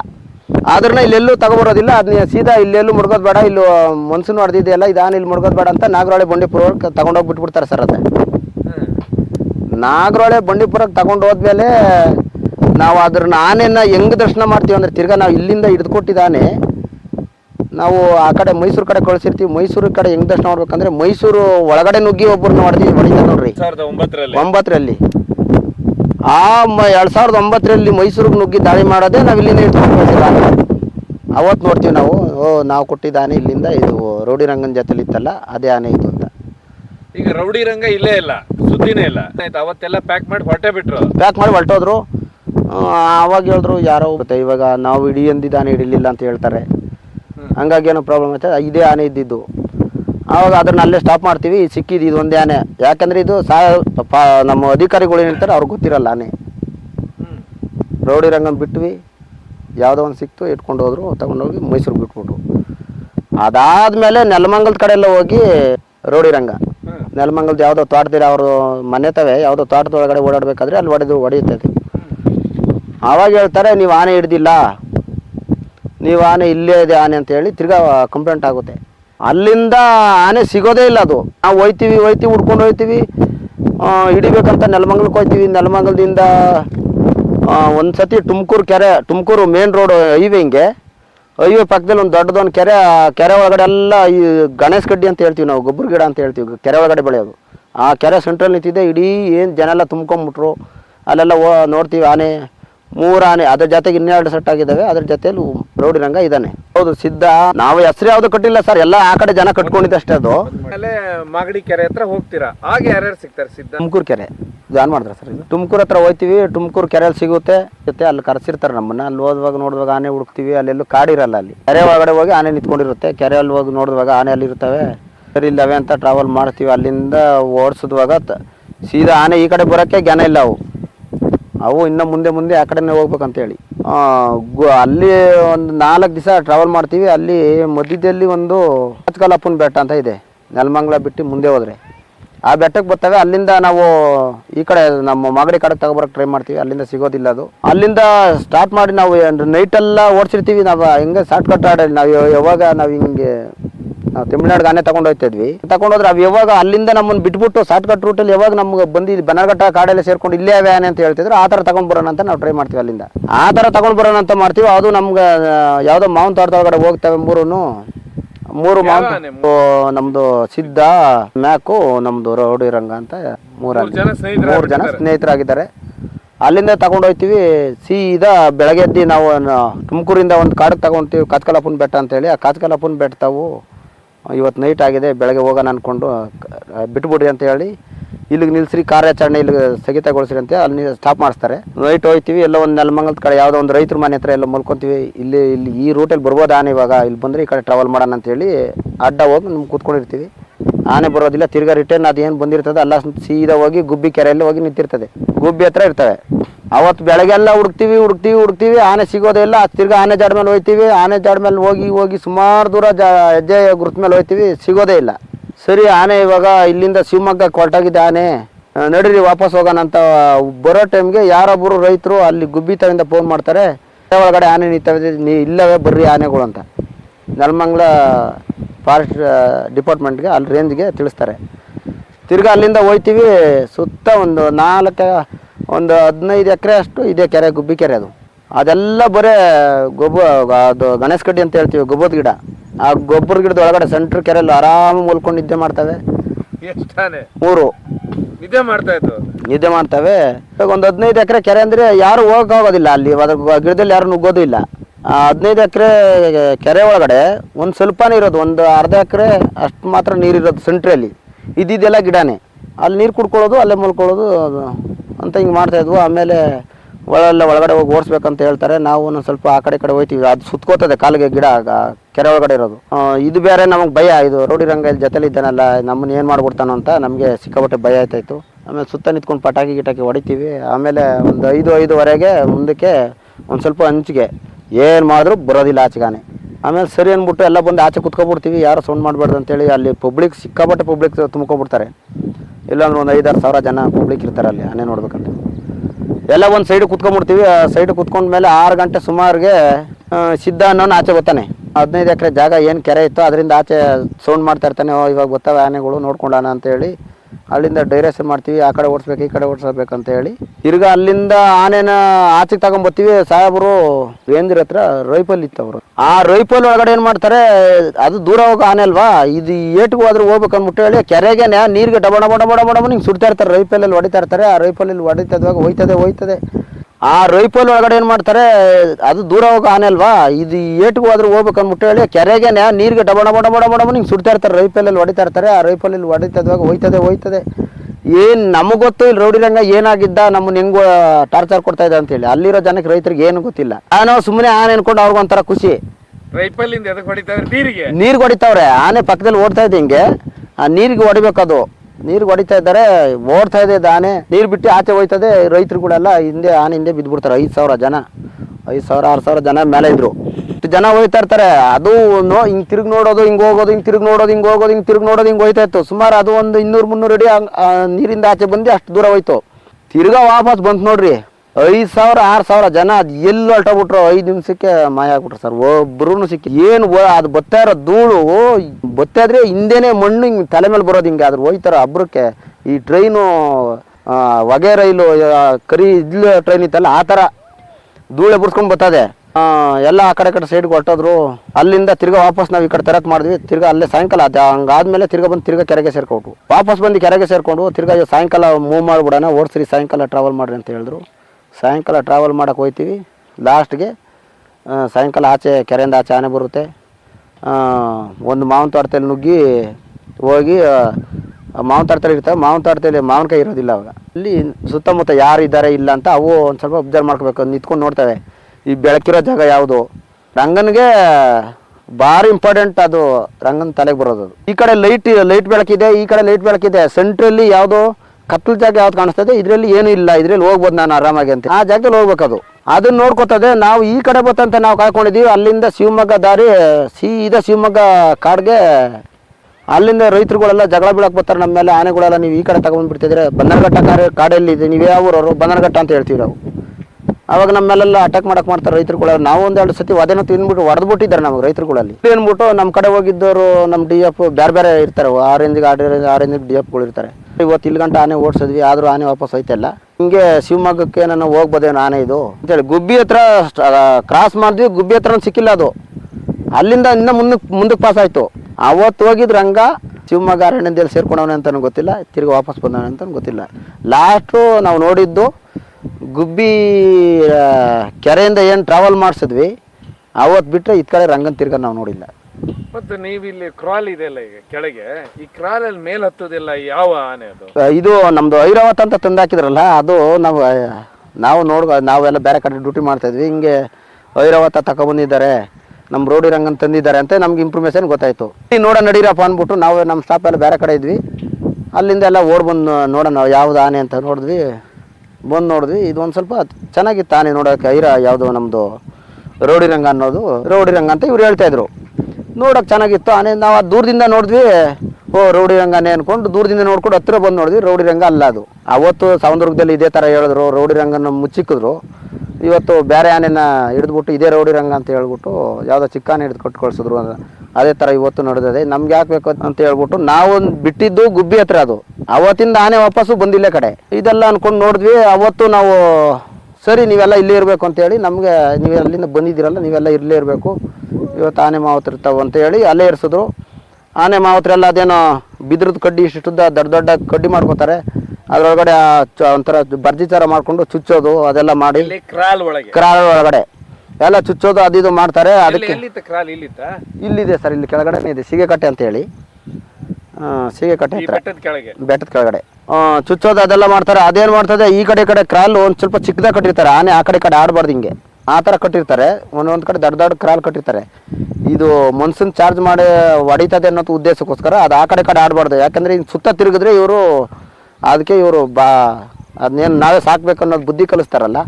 ಆದ್ರೂ ಇಲ್ಲೆಲ್ಲೂ ತಗೊಬರೋದಿಲ್ಲ. ಅದನ್ನ ಸೀದಾ ಇಲ್ಲೆಲ್ಲೂ ಮುಡ್ಗೋದ್ ಬೇಡ. ಇಲ್ಲಿ ಮನ್ಸೂನ್ ಹೊಡೆದಿದೆಯಲ್ಲ ಇದಾನ ಇಲ್ಲಿ ಮುಡ್ಗೋದು ಬೇಡ ಅಂತ ನಾಗರಾಳೆ ಬಂಡೀಪುರಕ್ಕೆ ತಗೊಂಡೋಗಿ ಬಿಟ್ಬಿಡ್ತಾರೆ ಸರ್ ಅದೇ. ನಾಗರಾಳೆ ಬಂಡೀಪುರಕ್ಕೆ ತಗೊಂಡು ಹೋದ್ಮೇಲೆ ನಾವು ಅದ್ರ ಆನೆನ ಹೆಂಗ್ ದರ್ಶನ ಮಾಡ್ತೀವಿ ಅಂದ್ರೆ ತಿರ್ಗಾ ನಾವು ಇಲ್ಲಿಂದ ಹಿಡಿದು ಕೊಟ್ಟಿದ್ದಾನೆ ನಾವು ಆ ಕಡೆ ಮೈಸೂರು ಕಡೆ ಕಳಿಸಿರ್ತೀವಿ. ಮೈಸೂರು ಕಡೆ ಹೆಂಗ್ ದರ್ಶನ ಮಾಡ್ಬೇಕಂದ್ರೆ ಮೈಸೂರು ಒಳಗಡೆ ನುಗ್ಗಿ ಒಬ್ಬರನ್ನ ಹೊಡೆದಿ ಹೊಡಿತ ನೋಡ್ರಿ. ಒಂಬತ್ತರಲ್ಲಿ. ಒಂಬತ್ತರಲ್ಲಿ. ಆ ಎರಡ್ ಸಾವಿರದ ಒಂಬತ್ತರಲ್ಲಿ ಮೈಸೂರಿಗೆ ನುಗ್ಗಿ ದಾಳಿ ಮಾಡೋದೇ ನಾವು ಇಲ್ಲಿಂದ ಇಟ್ಕೊಂಡು ಅವತ್ತು ನೋಡ್ತೀವಿ ನಾವು. ಓ ನಾವು ಕೊಟ್ಟಿದ್ದ ಆನೆ ಇಲ್ಲಿಂದ ಇದು ರೌಡಿ ರಂಗನ ಜೊತೆಲಿ ಇತ್ತಲ್ಲ ಅದೇ ಆನೆ ಇದು ಅಂತ. ಈಗ ರೌಡಿ ರಂಗ ಇಲ್ಲೇ ಇಲ್ಲ ಸುದ್ದಿನೇ ಇಲ್ಲ. ಆಯ್ತು ಅವತ್ತೆಲ್ಲ ಪ್ಯಾಕ್ ಮಾಡಿ ಹೊಟ್ಟೆ ಬಿಟ್ರು. ಪ್ಯಾಕ್ ಮಾಡಿ ಹೊರಟೋದ್ರು. ಅವಾಗ ಹೇಳಿದ್ರು ಯಾರೋ ಇವಾಗ ನಾವು ಇಡೀ ಅಂದಿದ್ದಾನೆ ಹಿಡಿಲಿಲ್ಲ ಅಂತ ಹೇಳ್ತಾರೆ. ಹಂಗಾಗಿ ಏನೋ ಪ್ರಾಬ್ಲಮ್ ಆಯ್ತು ಇದೇ ಆನೆ ಇದ್ದಿದ್ದು. ಆವಾಗ ಅದನ್ನ ಅಲ್ಲೇ ಸ್ಟಾಪ್ ಮಾಡ್ತೀವಿ. ಸಿಕ್ಕಿದ್ದು ಇದು ಒಂದೇ ಆನೆ. ಯಾಕಂದ್ರೆ ಇದು ಸಾ ನಮ್ಮ ಅಧಿಕಾರಿಗಳು ಏನಿರ್ತಾರೆ ಅವ್ರಿಗೆ ಗೊತ್ತಿರಲ್ಲ ಆನೆ. ರೌಡಿ ರಂಗನ್ ಬಿಟ್ವಿ. ಯಾವುದೋ ಒಂದು ಸಿಕ್ತು, ಇಟ್ಕೊಂಡು ಹೋದ್ರು. ತಗೊಂಡೋಗಿ ಮೈಸೂರಿಗೆ ಬಿಟ್ಬಿಟ್ರು. ಅದಾದಮೇಲೆ ನೆಲಮಂಗಲದ ಕಡೆ ಎಲ್ಲ ಹೋಗಿ ರೌಡಿ ರಂಗ. ನೆಲಮಂಗಲದ ಯಾವುದೋ ತೋಟದಿರ ಅವರು ಮನೆ ತವೆ, ಯಾವುದೋ ತೋಟದೊಳಗಡೆ ಓಡಾಡಬೇಕಾದ್ರೆ ಅಲ್ಲಿ ಹೊಡೆದು ಹೊಡೆಯುತ್ತದೆ ಆವಾಗ ಹೇಳ್ತಾರೆ, ನೀವು ಆನೆ ಹಿಡ್ದಿಲ್ಲ. ನೀವು ಆನೆ ಇಲ್ಲೇ ಇದೆ ಆನೆ ಅಂತ ಹೇಳಿ ತಿರ್ಗಾ ಕಂಪ್ಲೇಂಟ್ ಆಗುತ್ತೆ. ಅಲ್ಲಿಂದ ಆನೆ ಸಿಗೋದೇ ಇಲ್ಲ ಅದು. ನಾವು ಹೋಯ್ತೀವಿ ಹೋಯ್ತೀವಿ, ಹುಡ್ಕೊಂಡು ಹೋಯ್ತೀವಿ. ಹಿಡಿಬೇಕಂತ ನೆಲಮಂಗ್ಲಕ್ಕೆ ಹೋಯ್ತೀವಿ. ನೆಲಮಂಗಲದಿಂದ ಒಂದು ಸತಿ ತುಮಕೂರು ಕೆರೆ, ತುಮಕೂರು ಮೇನ್ ರೋಡ್ ಹೈವೇ ಹಿಂಗೆ. ಹೈವೇ ಪಕ್ಕದಲ್ಲಿ ಒಂದು ದೊಡ್ಡದೊಂದು ಕೆರೆ, ಆ ಕೆರೆ ಒಳಗಡೆ ಎಲ್ಲ ಈ ಗಣೇಶ್ ಗಡ್ಡಿ ಅಂತ ಹೇಳ್ತೀವಿ ನಾವು, ಗೊಬ್ಬರ ಗಿಡ ಅಂತ ಹೇಳ್ತೀವಿ. ಕೆರೆ ಒಳಗಡೆ ಬೆಳೆಯೋದು. ಆ ಕೆರೆ ಸೆಂಟ್ರಲ್ ನಿಂತಿದೆ, ಇಡೀ ಏನು ಜನ ಎಲ್ಲ ತುಂಬ್ಕೊಂಬಿಟ್ರು. ಅಲ್ಲೆಲ್ಲ ಓ, ನೋಡ್ತೀವಿ ಆನೆ ಮೂರು ಆನೆ ಅದ್ರ ಜೊತೆಗೆ ಇನ್ನೆರಡು ಸೆಟ್ ಆಗಿದ್ದಾವೆ. ಅದ್ರ ಜೊತೆಲಿ ರೌಡಿ ರಂಗ ಇದಾನೆ. ಹೌದು ಸಿದ್ಧ ನಾವು ಹೆಸರು ಯಾವುದು ಕಟ್ಟಿಲ್ಲ ಸರ್. ಎಲ್ಲ ಆ ಕಡೆ ಜನ ಕಟ್ಕೊಂಡಿದ್ದಷ್ಟೇ ಅದು. ಆಮೇಲೆ ಮಾಗಡಿ ಕೆರೆ ಹತ್ರ ಹೋಗ್ತೀರಾ? ಹಾಗೆ ಯಾರ್ಯಾರು ಸಿಗ್ತಾರೆ ಸಿದ್ಧ ತುಮಕೂರು ಕೆರೆ. ಜಾನ್ ಮಾಡಿದ್ರೆ ಸರ್. ತುಮಕೂರು ಹತ್ರ ಹೋಯ್ತೀವಿ. ತುಮಕೂರು ಕೆರೆಯಲ್ಲಿ ಸಿಗುತ್ತೆ. ಜೊತೆ ಅಲ್ಲಿ ಕರೆಸಿರ್ತಾರೆ ನಮ್ಮನ್ನ. ಅಲ್ಲಿ ಹೋದ್ವಾಗ ನೋಡಿದಾಗ ಆನೆ ಹುಡುಕ್ತೀವಿ. ಅಲ್ಲೆಲ್ಲೂ ಕಾಡಿರಲ್ಲ ಅಲ್ಲಿ. ಕೆರೆ ಒಳಗಡೆ ಹೋಗಿ ಆನೆ ನಿಂತ್ಕೊಂಡಿರುತ್ತೆ. ಕೆರೆಯಲ್ಲಿ ಹೋಗಿ ನೋಡಿದಾಗ ಆನೆ ಅಲ್ಲಿ ಇರ್ತವೆ ಸರಿ ಇಲ್ಲವೆ ಅಂತ ಟ್ರಾವೆಲ್ ಮಾಡ್ತೀವಿ. ಅಲ್ಲಿಂದ ಓಡಿಸಿದ್ವಾಗ ಸೀದಾ ಆನೆ ಈ ಕಡೆ ಬರೋಕ್ಕೆ ಜ್ಞಾನ ಇಲ್ಲ ಅವು. ಅವು ಇನ್ನು ಮುಂದೆ ಮುಂದೆ ಆ ಕಡೆನೇ ಹೋಗ್ಬೇಕಂತೇಳಿ. ಗು- ಅಲ್ಲಿ ಒಂದು ನಾಲ್ಕು ದಿವಸ ಟ್ರಾವೆಲ್ ಮಾಡ್ತೀವಿ. ಅಲ್ಲಿ ಮಧ್ಯದಲ್ಲಿ ಒಂದು ಅಪ್ಪನ ಬೆಟ್ಟ ಅಂತ ಇದೆ. ನೆಲಮಂಗಲ ಬಿಟ್ಟು ಮುಂದೆ ಹೋದ್ರೆ. ಆ ಬೆಟ್ಟಕ್ಕೆ ಬರ್ತವೆ. ಅಲ್ಲಿಂದ ನಾವು ಈ ಕಡೆ ನಮ್ಮ ಮಾಗಡಿ ಕಡೆಗೆ ತಗೊಬರಕ್ಕೆ ಟ್ರೈ ಮಾಡ್ತೀವಿ. ಅಲ್ಲಿಂದ ಸಿಗೋದಿಲ್ಲ ಅದು. ಅಲ್ಲಿಂದ ಸ್ಟಾರ್ಟ್ ಮಾಡಿ ನಾವು ನೈಟ್ ಎಲ್ಲ ಓಡಿಸಿರ್ತೀವಿ. ನಾವು ಹಿಂಗೆ ಶಾರ್ಟ್ ಕಟ್ ನಾವು ಯಾವಾಗ ನಾವು ಹಿಂಗೆ ನಾವು ತಮಿಳ್ನಾಡಿಗೆ ಆನೆ ತಗೊಂಡು ತಗೊಂಡೋದ್ರೆ ಅವು ಯಾವಾಗ ಅಲ್ಲಿಂದ ನಮ್ಮನ್ನು ಬಿಟ್ಬಿಟ್ಟು ಶಾರ್ಟ್ ಕಟ್ ರೂಟಲ್ಲಿ ಯಾವಾಗ ನಮ್ಗೆ ಬಂದಿ ಬನಘಟ್ಟ ಕಾಡೆಲ್ಲ ಸೇರ್ಕೊಂಡು ಇಲ್ಲೇ ಅವೆ ಆನೆ ಅಂತ ಹೇಳ್ತಿದ್ರು ಆ ಥರ ತಗೊಂಡ್ ಬರೋಣ ಅಂತ ನಾವು ಟ್ರೈ ಮಾಡ್ತೀವಿ ಅಲ್ಲಿಂದ. ಆ ಥರ ತಗೊಂಡ್ ಬರೋಣ ಅಂತ ಮಾಡ್ತೀವಿ ಅದು ನಮ್ಗೆ ಯಾವುದೋ ಮಾವಿನ ತೋಟದೊಳಗಡೆ ಹೋಗ್ತವೆ ಮೂರು ಮೂರು ಮಾವಿನ ನಮ್ದು ಸಿದ್ಧ ಮ್ಯಾಕು ನಮ್ದು ರೌಡಿ ರಂಗ ಅಂತ ಮೂರ ಮೂರು ಜನ. ಸ್ನೇಹಿತರಾಗಿದ್ದಾರೆ. ಅಲ್ಲಿಂದ ತಗೊಂಡು ಹೋಗ್ತೀವಿ ಸೀದಾ ಬೆಳಗ್ಗೆ ಎದ್ದು ನಾವು ತುಮಕೂರಿಂದ ಒಂದು ಕಾಡಕ್ಕೆ ತಗೊಂತೀವಿ ಕಾತ್ಕಲಪ್ಪನ ಬೆಟ್ಟ ಅಂತೇಳಿ ಆ ಕಾತ್ಕಲಪ್ಪನ ಬೆಟ್ಟ ತಾವು ಇವತ್ತು ನೈಟ್ ಆಗಿದೆ, ಬೆಳಗ್ಗೆ ಹೋಗೋಣ ಅಂದ್ಕೊಂಡು ಬಿಟ್ಬಿಡ್ರಿ ಅಂತ ಹೇಳಿ, ಇಲ್ಲಿಗೆ ನಿಲ್ಸಿ ಕಾರ್ಯಾಚರಣೆ ಇಲ್ಲಿಗೆ ಸ್ಥಗಿತಗೊಳಿಸ್ರಿ ಅಂತ ಅಲ್ಲಿ ಸ್ಟಾಪ್ ಮಾಡಿಸ್ತಾರೆ. ನೈಟ್ ಹೋಗ್ತೀವಿ ಎಲ್ಲ ಒಂದು ನೆಲಮಂಗಲದ ಕಡೆ ಯಾವುದೋ ಒಂದು ರೈತರ ಮನೆ ಹತ್ರ ಎಲ್ಲ ಮಲ್ಕೊತೀವಿ. ಇಲ್ಲಿ ಇಲ್ಲಿ ಈ ರೂಟಲ್ಲಿ ಬರ್ಬೋದಾನೆ ಇವಾಗ? ಇಲ್ಲಿ ಬಂದರೆ ಈ ಕಡೆ ಟ್ರಾವೆಲ್ ಮಾಡೋಣ ಅಂತೇಳಿ ಅಡ್ಡ ಹೋಗಿ ನಮ್ಗೆ ಕೂತ್ಕೊಂಡಿರ್ತೀವಿ. ಆನೆ ಬರೋದಿಲ್ಲ, ತಿರ್ಗಾ ರಿಟರ್ನ್ ಏನು ಬಂದಿರ್ತದೆ, ಅಲ್ಲ ಸೀದಾ ಹೋಗಿ ಗುಬ್ಬಿ ಕೆರೆಯಲ್ಲಿ ಹೋಗಿ ನಿಂತಿರ್ತದೆ. ಗುಬ್ಬಿ ಹತ್ರ ಇರ್ತವೆ. ಅವತ್ತು ಬೆಳಗ್ಗೆಲ್ಲ ಹುಡುಕ್ತೀವಿ ಹುಡುಕ್ತೀವಿ ಹುಡುಕ್ತೀವಿ, ಆನೆ ಸಿಗೋದೇ ಇಲ್ಲ ತಿರ್ಗಾ ಆನೆ ಜಾಡ ಮೇಲೆ ಹೋಗ್ತೀವಿ ಆನೆ ಜಾಡ ಮೇಲೆ ಹೋಗಿ ಹೋಗಿ ಸುಮಾರು ದೂರ ಜ, ಹೆಜ್ಜೆ ಗುರುತ ಮೇಲೆ ಹೋಗ್ತೀವಿ ಸಿಗೋದೇ ಇಲ್ಲ. ಸರಿ, ಆನೆ ಇವಾಗ ಇಲ್ಲಿಂದ ಶಿವಮೊಗ್ಗ ಕೊಟ್ಟಾಗಿದ್ದ ಆನೆ. ನಡೀರಿ, ವಾಪಸ್ ಹೋಗೋಣ ಅಂತ ಬರೋ ಟೈಮ್ಗೆ ಯಾರೊಬ್ಬರು ರೈತರು ಅಲ್ಲಿ ಗುಬ್ಬಿ ತರಿಂದ ಫೋನ್ ಮಾಡ್ತಾರೆ. ಒಳಗಡೆ ಆನೆ ನಿಂತವೆ, ನೀ ಇಲ್ಲವೇ ಬರ್ರಿ ಆನೆಗಳು ಅಂತ. ನೆಲಮಂಗ್ಲ ಫಾರೆಸ್ಟ್ ಡಿಪಾರ್ಟ್ಮೆಂಟ್ಗೆ ಅಲ್ಲಿ ರೇಂಜ್ಗೆ ತಿಳಿಸ್ತಾರೆ. ತಿರ್ಗಿ ಅಲ್ಲಿಂದ ಹೋಯ್ತೀವಿ ಸುತ್ತ ಒಂದು ನಾಲ್ಕು ಒಂದು ಹದಿನೈದು ಎಕರೆ ಅಷ್ಟು ಇದೆ ಕೆರೆ ಗುಬ್ಬಿ ಕೆರೆ ಅದು. ಅದೆಲ್ಲ ಬರೇ ಗೊಬ್ಬ ಅದು ಗಣೇಶ ಕಡ್ಡಿ ಅಂತ ಹೇಳ್ತೀವಿ ಗೊಬ್ಬರದ ಗಿಡ. ಆ ಗೊಬ್ಬರ ಗಿಡದ ಒಳಗಡೆ ಸೆಂಟ್ರ್ ಕೆರೆಯಲ್ಲಿ ಆರಾಮ ಮಲ್ಕೊಂಡು ನಿದ್ದೆ ಮಾಡ್ತವೆ. ಮೂರು. ನಿದ್ದೆ ಮಾಡ್ತಾ ಇತ್ತು ನಿದ್ದೆ ಮಾಡ್ತವೆ. ಇವಾಗ ಒಂದು ಹದಿನೈದು ಎಕರೆ ಕೆರೆ ಅಂದರೆ ಯಾರು ಹೋಗೋಕ್ಕಾಗೋದಿಲ್ಲ ಅಲ್ಲಿ ಅದ್ರ ಗಿಡದಲ್ಲಿ ಯಾರು ನುಗ್ಗೋದು ಇಲ್ಲ. ಹದಿನೈದು ಎಕರೆ ಕೆರೆ ಒಳಗಡೆ ಒಂದು ಸ್ವಲ್ಪನೇ ಇರೋದು, ಒಂದು ಅರ್ಧ ಎಕರೆ ಅಷ್ಟು ಮಾತ್ರ ನೀರಿರೋದು ಸೆಂಟ್ರಲ್ಲಿ ಇದ್ದಿದ್ದೆಲ್ಲ ಗಿಡನೇ. ಅಲ್ಲಿ ನೀರು ಕುಡ್ಕೊಳ್ಳೋದು, ಅಲ್ಲೇ ಮಲ್ಕೊಳ್ಳೋದು, ಅದು ಅಂತ ಹಿಂಗೆ ಮಾಡ್ತಾ ಇದ್ವು. ಆಮೇಲೆ ಒಳ್ಳೆಲ್ಲ ಒಳಗಡೆ ಹೋಗಿ ಓಡಿಸ್ಬೇಕಂತ ಹೇಳ್ತಾರೆ. ನಾವು ಒಂದು ಸ್ವಲ್ಪ ಆ ಕಡೆ ಕಡೆ ಹೋಯ್ತೀವಿ. ಅದು ಸುತ್ಕೋತದೆ ಕಾಲಿಗೆ ಗಿಡ ಕೆರೆ ಒಳಗಡೆ ಇರೋದು. ಇದು ಬೇರೆ ನಮಗೆ ಭಯ. ಇದು ರೌಡಿ ರಂಗ ಇಲ್ಲಿ ಜೊತೆಲಿ ಇದ್ದಾನಲ್ಲ ನಮ್ಮನ್ನ ಏನು ಮಾಡ್ಬಿಡ್ತಾನೋ ಅಂತ ನಮಗೆ ಸಿಕ್ಕಾಪಟ್ಟೆ ಭಯ ಆಯ್ತಾಯಿತ್ತು ಆಮೇಲೆ ಸುತ್ತ ನಿಂತ್ಕೊಂಡು ಪಟಾಕಿ ಗಿಟಾಕಿ ಹೊಡಿತೀವಿ. ಆಮೇಲೆ ಒಂದು ಐದು, ಐದುವರೆಗೆ ಮುಂದಕ್ಕೆ ಒಂದು ಸ್ವಲ್ಪ ಹಂಚಿಗೆ ಏನು ಮಾಡಿದ್ರು ಬರೋದಿಲ್ಲ ಆಚೆಗಾನೆ. ಆಮೇಲೆ ಸರಿ ಅಂದ್ಬಿಟ್ಟು ಎಲ್ಲ ಬಂದು ಆಚೆ ಕುತ್ಕೊಬಿಡ್ತೀವಿ, ಯಾರು ಸೌಂಡ್ ಮಾಡಬಾರ್ದು ಅಂತೇಳಿ ಅಲ್ಲಿ ಪಬ್ಲಿಕ್ ಸಿಕ್ಕಾಪಟ್ಟೆ ಪಬ್ಲಿಕ್ ತುಂಬ್ಕೊಬಿಡ್ತಾರೆ ಇಲ್ಲಾಂದ್ರೆ ಒಂದು ಐದಾರು ಸಾವಿರ ಜನ ಪಬ್ಲಿಕ್ ಇರ್ತಾರೆ ಅಲ್ಲಿ, ಆನೆ ನೋಡ್ಬೇಕಂತ. ಎಲ್ಲ ಒಂದು ಸೈಡ್ ಕುತ್ಕೊಂಡ್ಬಿಡ್ತೀವಿ ಆ ಸೈಡ್ ಕುತ್ಕೊಂಡ್ಮೇಲೆ ಆರು ಗಂಟೆ ಸುಮಾರಿಗೆ ಸಿದ್ಧ ಅನ್ನೋನು ಆಚೆ ಬರ್ತಾನೆ. ಹದಿನೈದು ಎಕರೆ ಜಾಗ ಏನು ಕೆರೆ ಇತ್ತು ಅದರಿಂದ ಆಚೆ ಸೌಂಡ್ ಮಾಡ್ತಾ ಇರ್ತಾನೆ ಇವಾಗ ಗೊತ್ತಾವೆ ಆನೆಗಳು ನೋಡ್ಕೊಂಡಾನ ಅಂತೇಳಿ ಅಲ್ಲಿಂದ ಡೈರೆಕ್ಷನ್ ಮಾಡ್ತೀವಿ, ಆ ಕಡೆ ಓಡಿಸ್ಬೇಕು, ಈ ಕಡೆ ಓಡಿಸ್ಬೇಕಂತ ಹೇಳಿ. ತಿರ್ಗಾ ಅಲ್ಲಿಂದ ಆನೆನ ಆಚೆಗೆ ತಗೊಂಬರ್ತೀವಿ ಸಾಹೇಬರು ವೇಂದ್ರ ಹತ್ರ? ರೈಫಲ್ ಇತ್ತು ಅವರು ಆ ರೈಫಲ್ ಒಳಗಡೆ ಏನು ಮಾಡ್ತಾರೆ, ಅದು ದೂರ ಹೋಗೋ ಆನೆ ಅಲ್ವಾ? ಇದು ಏಟಿಗೆ ಹೋದ್ರೆ ಹೋಗ್ಬೇಕು ಹೇಳಿ, ಕೆರೆಗೆ ನೀರಿಗೆ ಡಬಡ ಡಬ ಡಬ ಡಬ ಬಡ ಹಿಂಗೆ ಸುಡ್ತಾ ಇರ್ತಾರೆ ರೈಫಲಲ್ಲಿ ಹೊಡಿತಾ ಇರ್ತಾರೆ, ಆ ರೈಫಲಲ್ಲಿ ಹೊಡಿತದಾಗ ಹೋಯ್ತದೆ ಹೋಯ್ತದೆ. ಆ ರೈಫಲ್ ಒಳಗಡೆ ಏನು ಮಾಡ್ತಾರೆ ಅದು ದೂರ ಹೋಗೋ ಆನೆ ಅಲ್ವಾ? ಇದು ಏಟ್ಗೆ ಹೋದ್ರೆ ಹೋಗ್ಬೇಕು ಅಂದ್ಬಿಟ್ಟು ಹೇಳಿ ಕೆರೆಗೆ ನೀರಿಗೆ ಡಬ ಡಬ ಡಬ ಡಬ ಡಬ ಹಿಂಗೆ ಸುಡ್ತಾ ಇರ್ತಾರೆ ರೈಫಲಲ್ಲಿ ಹೊಡಿತಾ ಇರ್ತಾರೆ. ಆ ರೈಫಲಲ್ಲಿ ಹೊಡಿತದಾಗ ಹೋಯ್ತದೆ ಹೋಯ್ತದೆ. ಏನು ನಮಗೆ ಗೊತ್ತು ಇಲ್ಲಿ ರೌಡಿ ರಂಗ ಏನಾಗಿದ್ದ ನಮ್ಮನ್ನ ಹೆಂಗ್ ಟಾರ್ಚರ್ ಕೊಡ್ತಾ ಇದ್ದ ಅಂತೇಳಿ. ಅಲ್ಲಿರೋ ಜನಕ್ಕೆ ರೈತರಿಗೆ ಏನು ಗೊತ್ತಿಲ್ಲ. ನಾವು ಸುಮ್ಮನೆ ಆನೆ ಅನ್ಕೊಂಡು ಅವ್ರಿಗೊಂಥರ ಖುಷಿ. ರೈಪಲ್ ನೀರಿಗೆ? ನೀರಿಗೆ ಹೊಡಿತಾವ್ರೆ. ಆನೆ ಪಕ್ಕದಲ್ಲಿ ಓಡ್ತಾ ಇದೆ ಹಿಂಗೆ. ಆ ನೀರಿಗೆ ಹೊಡಿಬೇಕದು. ನೀರಿಗೆ ಹೊಡಿತಾ ಇದ್ದಾರೆ, ಓಡ್ತಾ ಇದೆ ಆನೆ ನೀರು ಬಿಟ್ಟು ಆಚೆ ಹೋಯ್ತದೆ, ರೈತರು ಕೂಡ ಎಲ್ಲ ಹಿಂದೆ ಆನೆ ಹಿಂದೆ ಬಿದ್ದುಬಿಡ್ತಾರೆ. ಐದು ಸಾವಿರ ಜನ, ಐದು ಸಾವಿರ, ಆರು ಸಾವಿರ ಜನ ಮೇಲೆ ಇದ್ರು. ಇಷ್ಟು ಜನ ಹೋಯ್ತಾ ಇರ್ತಾರೆ, ಅದು ಒಂದು ಹಿಂಗೆ ತಿರುಗಿ ನೋಡೋದು, ಹಿಂಗ್ ಹೋಗೋದು, ಹಿಂಗ್ ತಿರುಗಿ ನೋಡೋದು, ಹಿಂಗ್ ಹೋಗೋದು, ಹಿಂಗ್ ತಿರುಗಿ ನೋಡೋದು, ಹಿಂಗ್ ಹೋಯ್ತಾ ಇತ್ತು. ಸುಮಾರು ಅದು ಒಂದು ಇನ್ನೂರು ಮುನ್ನೂರು ಅಡಿ ನೀರಿಂದ ಆಚೆ ಬಂದು ಅಷ್ಟು ದೂರ ಹೋಯ್ತು. ತಿರ್ಗಾ ವಾಪಸ್ ಬಂತು ನೋಡ್ರಿ. ಐದು ಸಾವಿರ, ಆರು ಸಾವಿರ ಜನ ಅದು ಎಲ್ಲಿ ಹೊರಟೋಗ್ಬಿಟ್ರು, ಐದು ನಿಮಿಷಕ್ಕೆ ಮಾಯ ಆಗ್ಬಿಟ್ರು ಸರ್. ಒಬ್ರು ಸಿಕ್ಕಿ ಏನು ಅದು ಬತ್ತಾ ಧೂಳು ಬತ್ತಾದ್ರೆ ಹಿಂದೆನೆ ಮಣ್ಣು ಹಿಂಗೆ ತಲೆ ಮೇಲೆ ಬರೋದು ಹಿಂಗೆ. ಆದ್ರೆ ಹೋಯ್ತಾರ ಅಬ್ರಕ್ಕೆ ಈ ಟ್ರೈನು ಹೊಗೆ ರೈಲು ಕರಿ ಇದ್ಲು ಟ್ರೈನ್ ಇತ್ತಲ್ಲ, ಆ ಥರ ಧೂಳೆ ಬಿಡ್ಸ್ಕೊಂಡು ಬರ್ತದೆ ಎಲ್ಲ ಆ ಕಡೆ ಕಡೆ ಸೈಡ್ಗೆ ಹೊರಟೋದ್ರು. ಅಲ್ಲಿಂದ ತಿರ್ಗಾ ವಾಪಸ್ ನಾವು ಈ ಕಡೆ ತರಕ್ ಮಾಡಿದ್ವಿ. ತಿರ್ಗಾ ಅಲ್ಲೇ ಸಾಯಂಕಾಲ ಅದು ಹಂಗಾದ್ಮೇಲೆ ತಿರ್ಗಾ ಬಂದು ತಿರ್ಗಾ ಕೆರೆಗೆ ಸೇರ್ಕೊಂಡ್ವು ವಾಪಸ್ ಬಂದು ಕೆರೆಗೆ ಸೇರ್ಕೊಂಡು ತಿರ್ಗಾ ಸಾಯಂಕಾಲ ಮೂವ್ ಮಾಡ್ಬಿಡೋಣ, ಓಡಿಸ್ರಿ, ಸಾಯಂಕಾಲ ಟ್ರಾವೆಲ್ ಮಾಡ್ರಿ ಅಂತ ಹೇಳಿದ್ರು. ಸಾಯಂಕಾಲ ಟ್ರಾವೆಲ್ ಮಾಡೋಕ್ಕೆ ಹೋಗ್ತೀವಿ ಲಾಸ್ಟ್ಗೆ ಸಾಯಂಕಾಲ ಆಚೆ, ಕೆರೆಯಿಂದ ಆಚೆ ಆನೆ ಬರುತ್ತೆ. ಒಂದು ಮಾವಿನ ತೋಟದಲ್ಲಿ ನುಗ್ಗಿ ಹೋಗಿ ಮಾವಿನ ತೋಟದಲ್ಲಿ ಇರ್ತವೆ. ಮಾವಿನ ತೋಟದಲ್ಲಿ ಮಾವಿನಕಾಯಿ ಇರೋದಿಲ್ಲ ಅವಾಗ. ಅಲ್ಲಿ ಸುತ್ತಮುತ್ತ ಯಾರು ಇದ್ದಾರೆ ಇಲ್ಲ ಅಂತ ಅವು ಒಂದು ಸ್ವಲ್ಪ ಅಬ್ಸರ್ವ್ ಮಾಡ್ಕೋಬೇಕು. ನಿಂತ್ಕೊಂಡು ನೋಡ್ತವೆ. ಈ ಬೆಳಕಿರೋ ಜಾಗ ಯಾವುದು? ರಂಗನ್ಗೆ ಭಾರಿ ಇಂಪಾರ್ಟೆಂಟ್ ಅದು ರಂಗನ್ ತಲೆಗೆ ಬರೋದು. ಈ ಕಡೆ ಲೈಟ್ ಲೈಟ್ ಬೆಳಕಿದೆ, ಈ ಕಡೆ ಲೈಟ್ ಬೆಳಕಿದೆ. ಸೆಂಟ್ರಲ್ಲಿ ಯಾವುದು? ಕತ್ತಲ ಜಾಗ ಯಾವ್ದು ಕಾಣಿಸ್ತದೆ ಇದರಲ್ಲಿ ಏನು ಇಲ್ಲ ಇದರಲ್ಲಿ ಹೋಗ್ಬೋದು ನಾನು ಆರಾಮಾಗಿ ಅಂತ ಆ ಜಾಗದಲ್ಲಿ ಹೋಗ್ಬೇಕದು ಅದನ್ನ ನೋಡ್ಕೊತದೆ ನಾವು ಈ ಕಡೆ ಬತ್ತಂತ ನಾವು ಕಾಯ್ಕೊಂಡಿದ್ದೀವಿ ಅಲ್ಲಿಂದ ಶಿವಮೊಗ್ಗ ದಾರಿ ಸೀದಾ ಶಿವಮೊಗ್ಗ ಕಾಡ್ಗೆ ಅಲ್ಲಿಂದ ರೈತರುಗಳೆಲ್ಲ ಜಗಳ ಬೀಳಕ್ಕೆ ಬರ್ತಾರೆ ನಮ್ಮ ಮೇಲೆ ಆನೆಗಳೆಲ್ಲ ನೀವು ಈ ಕಡೆ ತಗೊಂಡ್ಬಿಡ್ತಿದ್ರೆ ಬಿಡ್ತಿದ್ರೆ ಕಾರೆ ಕಾಡಲ್ಲಿ ಇದೆ ನೀವು ಯಾವ ಊರವರು ಬನ್ನರಘಟ್ಟ ಅಂತ ಹೇಳ್ತೀವಿ ನಾವು ಅವಾಗ ನಮ್ಮ ಮೇಲೆಲ್ಲ ಅಟ್ಯಾಕ್ ಮಾಡಕ್ ಮಾಡ್ತಾರೆ ರೈತರುಗಳ ನಾವು ಒಂದೆರಡು ಸತಿ ಒದೇನೋ ತಿಂದ್ಬಿಟ್ಟು ಹೊಡೆದ್ಬಿಟ್ಟಿದ್ದಾರೆ ನಮಗೆ ರೈತರುಗಳಲ್ಲಿ ಏನ್ಬಿಟ್ಟು ನಮ್ಮ ಕಡೆ ಹೋಗಿದ್ದವರು ನಮ್ಮ ಡಿ ಎಫ್ ಬೇರೆ ಬೇರೆ ಇರ್ತಾರೆ ಆರೆಂಜ್ಗೆ ಆರೆಂಜ್ ಆರೆಂಜ್ ಡಿ ಎಫ್ಗಳು ಇರ್ತಾರೆ ಇವತ್ತು ಇಲ್ಲಿ ಗಂಟೆ ಆನೆ ಓಡಿಸಿದ್ವಿ, ಆದರೂ ಆನೆ ವಾಪಸ್ ಐತಲ್ಲ ಹಿಂಗೆ ಶಿವಮೊಗ್ಗಕ್ಕೆ ನಾನು ಹೋಗ್ಬೋದೇನೋ ಆನೆ ಇದು. ಅಂತೇಳಿ, ಗುಬ್ಬಿ ಹತ್ರ ಕ್ರಾಸ್ ಮಾಡಿದ್ವಿ, ಗುಬ್ಬಿ ಹತ್ರ ಸಿಕ್ಕಿಲ್ಲ ಅದು. ಅಲ್ಲಿಂದ ಇನ್ನ ಮುಂದಕ್ಕೆ ಮುಂದಕ್ಕೆ ಪಾಸ್ ಆಯ್ತು. ಅವತ್ತು ಹೋಗಿದ್ರ ಹಂಗ ಶಿವಮೊಗ್ಗ ಅರಣ್ಯದಲ್ಲಿ ಸೇರ್ಕೊಂಡವನೇ ಅಂತಲೂ ಗೊತ್ತಿಲ್ಲ, ತಿರ್ಗಿ ವಾಪಸ್ ಬಂದವನೆ ಅಂತ ಗೊತ್ತಿಲ್ಲ. ಲಾಸ್ಟು ನಾವು ನೋಡಿದ್ದು, ಗುಬ್ಬಿ ಕೆರೆಯಿಂದ ಏನು ಟ್ರಾವೆಲ್ ಮಾಡಿಸಿದ್ವಿ ಅವತ್ತು ಬಿಟ್ಟರೆ ಇತ್ ಕಡೆ ರಂಗನ್ ತಿರ್ಗ ನಾವು ನೋಡಿಲ್ಲ. ಮತ್ತು ನೀವು ಇಲ್ಲಿ ಕ್ರಾಲ್ ಇದೆಯಲ್ಲ ಈಗ ಕೆಳಗೆ? ಈ ಕ್ರಾಲ್ ಅಲ್ಲಿ ಮೇಲ್ ಹತ್ತೋದಿಲ್ಲ ಯಾವ ಆನೆ ಅದು? ಇದು ನಮ್ದು ಐರಾವತ್ ಅಂತ ತಂದು ಹಾಕಿದ್ರಲ್ಲ ಅದು ನಾವು ನಾವು ನೋಡ್ ನಾವೆಲ್ಲ ಬೇರೆ ಕಡೆ ಡ್ಯೂಟಿ ಮಾಡ್ತಾ ಇದ್ವಿ. ಹಿಂಗೆ ಐರಾವತ ತಗೊಬಂದಿದ್ದಾರೆ ನಮ್ಮ ರೋಡಿ ರಂಗನ್ ತಂದಿದ್ದಾರೆ ಅಂತ ನಮ್ಗೆ ಇಂಪ್ರೂಮೇಷನ್ ಗೊತ್ತಾಯ್ತು. ಈ ನೋಡ ನಡೀರಪ್ಪ ಅಂದ್ಬಿಟ್ಟು ನಾವು ನಮ್ಮ ಸ್ಟಾಪ್ ಎಲ್ಲ ಬೇರೆ ಕಡೆ ಇದ್ವಿ. ಅಲ್ಲಿಂದ ಎಲ್ಲ ಓಡ್ ಬಂದು ನೋಡೋಣ ಯಾವ್ದು ಆನೆ ಅಂತ ನೋಡಿದ್ವಿ. ಬಂದು ನೋಡಿದ್ವಿ, ಇದು ಒಂದು ಸ್ವಲ್ಪ ಚೆನ್ನಾಗಿತ್ತು ಆನೆ ನೋಡೋಕೆ, ಐರ ಯಾವುದು ನಮ್ಮದು ರೋಡಿ ರಂಗ ಅನ್ನೋದು. ರೋಡಿ ರಂಗ ಅಂತ ಇವ್ರು ಹೇಳ್ತಾ ಇದ್ರು. ನೋಡೋಕೆ ಚೆನ್ನಾಗಿತ್ತು. ಆನೆ ನಾವು ದೂರದಿಂದ ನೋಡಿದ್ವಿ, ಓ, ರೌಡಿ ರಂಗನೇ ಅನ್ಕೊಂಡು ದೂರದಿಂದ ನೋಡ್ಕೊಂಡು ಹತ್ತಿರ ಬಂದು ನೋಡಿದ್ವಿ, ರೌಡಿ ರಂಗ ಅಲ್ಲ ಅದು. ಅವತ್ತು ಸೌಂದರ್ಗದಲ್ಲಿ ಇದೇ ಥರ ಹೇಳಿದ್ರು, ರೌಡಿ ರಂಗನ ಮುಚ್ಚಿಕ್ಕಿದ್ರು ಇವತ್ತು ಬೇರೆ ಆನೆನ ಹಿಡಿದ್ಬಿಟ್ಟು ಇದೇ ರೌಡಿ ರಂಗ ಅಂತ ಹೇಳ್ಬಿಟ್ಟು ಯಾವುದೋ ಚಿಕ್ಕ ಆನೆ ಹಿಡಿದು ಕೊಟ್ಟು ಕಳ್ಸಿದ್ರು ಅದೇ ಥರ ಇವತ್ತು ನಡೆದಿದೆ. ನಮ್ಗೆ ಯಾಕೆ ಬೇಕು ಅಂತ ಹೇಳ್ಬಿಟ್ಟು ನಾವು ಬಿಟ್ಟಿದ್ದು ಗುಬ್ಬಿ ಹತ್ರ ಅದು. ಅವತ್ತಿಂದ ಆನೆ ವಾಪಸ್ಸು ಬಂದಿಲ್ಲ ಕಡೆ. ಇದೆಲ್ಲ ಅಂದ್ಕೊಂಡು ನೋಡಿದ್ವಿ, ಅವತ್ತು ನಾವು ಸರಿ, ನೀವೆಲ್ಲ ಇಲ್ಲೇ ಇರಬೇಕು ಅಂತೇಳಿ ನಮಗೆ ನೀವು ಅಲ್ಲಿಂದ ಬಂದಿದ್ದೀರಲ್ಲ, ನೀವೆಲ್ಲ ಇರಲೇ ಇರಬೇಕು. ಇವತ್ತು ಆನೆ ಮಾವತ್ರು ಇರ್ತಾವೆ ಅಂತ ಹೇಳಿ ಅಲ್ಲೇ ಇರಿಸಿದ್ರು ಆನೆ ಮಾವತ್ರೆಲ್ಲ ಅದೇನೋ ಬಿದ್ರದ ಕಡ್ಡಿ ಇಷ್ಟುದ್ದ ದೊಡ್ಡ ದೊಡ್ಡ ಕಡ್ಡಿ ಮಾಡ್ಕೋತಾರೆ. ಅದರೊಳಗಡೆ ಒಂಥರ ಬರ್ಜಿ ಥರ ಮಾಡಿಕೊಂಡು ಚುಚ್ಚೋದು ಅದೆಲ್ಲ ಮಾಡಿ ಕ್ರಾಲ್ ಒಳಗೆ. ಕ್ರಾಲ್ ಒಳಗಡೆ. ಎಲ್ಲ ಚುಚ್ಚೋದು ಅದು ಇದು ಮಾಡ್ತಾರೆ. ಅದಕ್ಕೆ ಇಲ್ಲಿದೆ ಸರ್ ಇಲ್ಲಿ ಕೆಳಗಡೆನೇ ಇದೆ ಸೀಗೆಕಟ್ಟೆ ಅಂತ ಹೇಳಿ. ಸೀಗೆಕಟ್ಟೆ ಬೆಟ್ಟದ ಕೆಳಗೆ. ಬೆಟ್ಟದ ಕೆಳಗಡೆ. ಚುಚ್ಚೋದು ಅದೆಲ್ಲ ಮಾಡ್ತಾರೆ. ಅದೇನು ಮಾಡ್ತದೆ ಈ ಕಡೆ ಕಡೆ ಕ್ರಾಲ್ ಒಂದು ಸ್ವಲ್ಪ ಚಿಕ್ಕದಾಗ ಕಟ್ಟಿರ್ತಾರೆ. ಆನೆ ಆ ಕಡೆ ಕಡೆ ಆಡಬಾರ್ದು ಹಿಂಗೆ. ಆ ಥರ ಕಟ್ಟಿರ್ತಾರೆ. ಒಂದೊಂದು ಕಡೆ ದೊಡ್ಡ ದೊಡ್ಡ ಕ್ರಾಲ್ ಕಟ್ಟಿರ್ತಾರೆ. ಇದು ಮನ್ಸನ್ ಚಾರ್ಜ್ ಮಾಡಿ ಹೊಡಿತದೆ ಅನ್ನೋದು ಉದ್ದೇಶಕ್ಕೋಸ್ಕರ ಅದು ಆ ಕಡೆ ಕಡೆ ಆಡಬಾರ್ದು. ಯಾಕಂದರೆ ಹಿಂಗೆ ಸುತ್ತ ತಿರುಗಿದ್ರೆ ಇವರು ಅದಕ್ಕೆ ಇವರು ಬಾ ಅದನ್ನೇನು ನಾವೇ ಸಾಕ್ಬೇಕು ಅನ್ನೋದು ಬುದ್ಧಿ ಕಲಿಸ್ತಾರಲ್ಲ,